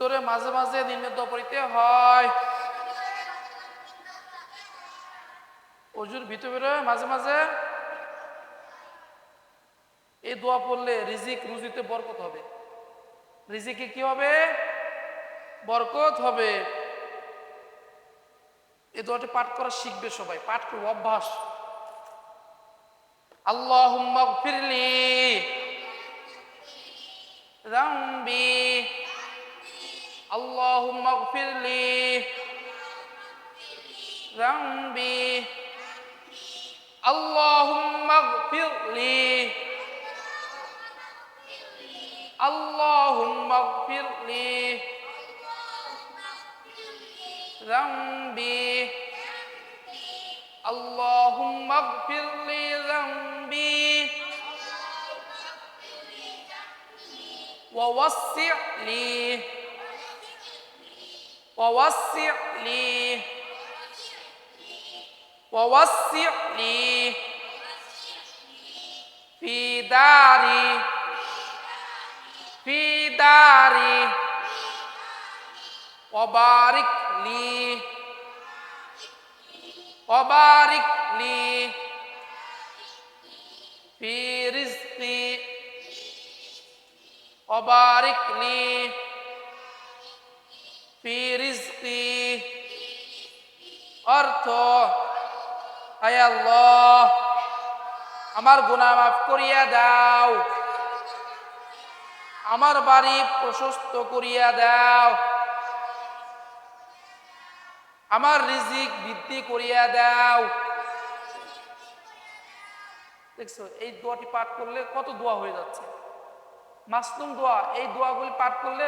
তোরে মাঝে মাঝে দিনের দোয়া পড়িতে হয়। অজুর ভিতরে বেরোয় মাঝে মাঝে। এই দোয়া পড়লে রিজিক রুজিতে বরকত হবে। রিজিকে কি হবে? বরকত হবে। এই দোয়াটি পাঠ করা শিখবে সবাই। পাঠ করব, অভ্যাস। আল্লাহ ফিরলি রাম্বি। اللهم اغفر لي ذنبي اللهم اغفر لي اللهم اغفر لي ذنبي اللهم اغفر لي ذنبي ووسع لي ووسع لي ووسع لي في داري في داري وبارك لي وبارك لي في رزقي وبارك لي في رزقي অর্থ আমার গুণা মাফ করিয়া দাও। আমার বাড়ি প্রশস্ত করিয়া দাও। আমার রিজিক বৃদ্ধি করিয়া দাও। দেখছ, এই দোয়াটি পাঠ করলে কত দোয়া হয়ে যাচ্ছে? মাসলুম দোয়া, এই দোয়াগুলি পাঠ করলে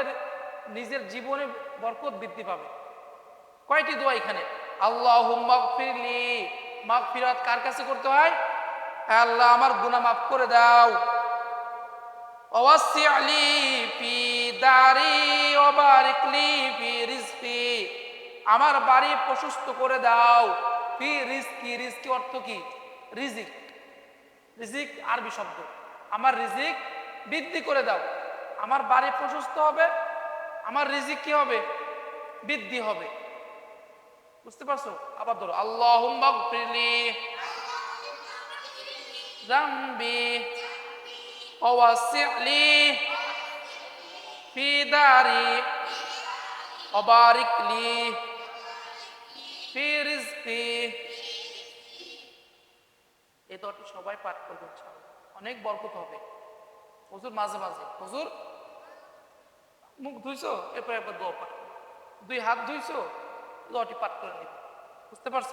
নিজের জীবনে বরকত বৃদ্ধি পাবে। কয়টি দোয়া এখানে? আল্লাহ মাগফিরলি মাগফিরাত কার কাছে করতে হয়? আল্লাহ, আমার গুনাহ মাফ করে দাও। আমার বাড়ি প্রশস্ত করে দাও। ফি অর্থ কি? রিজিক। রিজিক আরবি শব্দ। আমার রিজিক বৃদ্ধি করে দাও। আমার বাড়ি প্রশস্ত হবে। আমার রিজিক কি হবে বৃদ্ধি হবে বুঝতে পারছো আবার ধরো আল্লাহ ফিরলি জাম্বি ওয়াসি'লি ফি দারি وبارك لي في رزقي এই দোয়াটি সবাই পাঠ করবে ইনশাআল্লাহ। অনেক বরকত হবে হুজুর মাঝে মাঝে হুজুর মুখ ধুইছো, এরপরে একবার দোয়া পাঠ দুই হাত ধুইছো দোয়াটি পাঠ করে নিবে। বুঝতে পারছ?